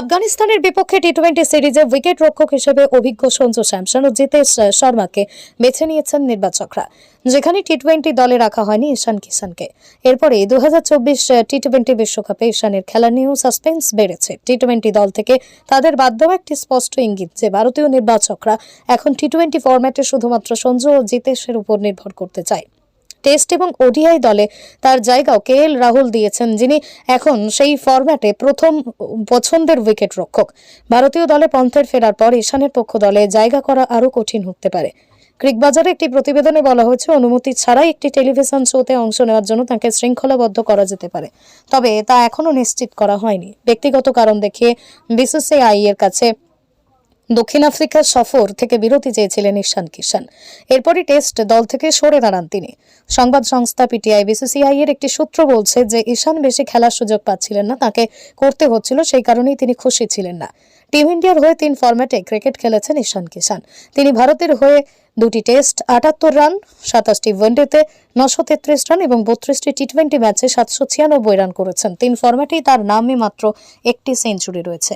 আফগানিস্তানের বিপক্ষে T twenty সিরিজে উইকেট রক্ষক হিসেবে অভিজ্ঞ সঞ্জু স্যামসন ও জিতেশ শর্মাকে বেছে নিয়েছেন নির্বাচকরা। যেখানে টি টোয়েন্টি দলে রাখা হয়নি ঈশান কিষানকে। এরপরে দু হাজার চব্বিশ টি টোয়েন্টি বিশ্বকাপে ঈশানের খেলা নিয়েও সাসপেন্স বেড়েছে। টি টোয়েন্টি দল থেকে তাদের বাদ দেওয়া একটি স্পষ্ট ইঙ্গিত যে ভারতীয় নির্বাচকরা এখন টি টোয়েন্টি ফরম্যাটে শুধুমাত্র সঞ্জু ও জিতেশের উপর নির্ভর করতে চায়। টেস্ট এবং ওডিআই দলে তার জায়গাও কে এল রাহুল দিয়েছেন, যিনি এখন সেই ফরম্যাটে প্রথম পছন্দের উইকেট রক্ষক। ভারতীয় দলে পন্থের ফেরার পর ঈশানের পক্ষ দলে জায়গা করা আরও কঠিন হতে পারে। ক্রিকবাজারে একটি প্রতিবেদনে বলা হয়েছে, অনুমতি ছাড়াই একটি টেলিভিশন শোতে অংশ নেওয়ার জন্য তাকে শৃঙ্খলাবদ্ধ করা যেতে পারে। তবে তা এখনও নিশ্চিত করা হয়নি। ব্যক্তিগত কারণ দেখিয়ে বিসিসিআই এর কাছে দক্ষিণ আফ্রিকা সফর থেকে বিরতি চেয়েছিলেন ঈশান কিষান এরপরই টেস্ট দল থেকে সরে দাঁড়ান তিনি। সংবাদ সংস্থা পিটিআই বিসিসিআই এর একটি সূত্র বলছে যে, ঈশান বেশি খেলার সুযোগ পাচ্ছিলেন না, তাকে করতে হচ্ছিল, সেই কারণেই তিনি খুশি ছিলেন না। টিম ইন্ডিয়ার হয়ে তিন ফরম্যাটে ক্রিকেট খেলেছেন ঈশান কিষান তিনি ভারতের হয়ে দুটি টেস্ট, আটাত্তর রান, সাতাশটি ওয়ানডেতে নশো তেত্রিশ রান এবং বত্রিশটি টি টোয়েন্টি ম্যাচে সাতশো ছিয়ানব্বই রান করেছেন। তিন ফরম্যাটেই তার নামে মাত্র একটি সেঞ্চুরি রয়েছে।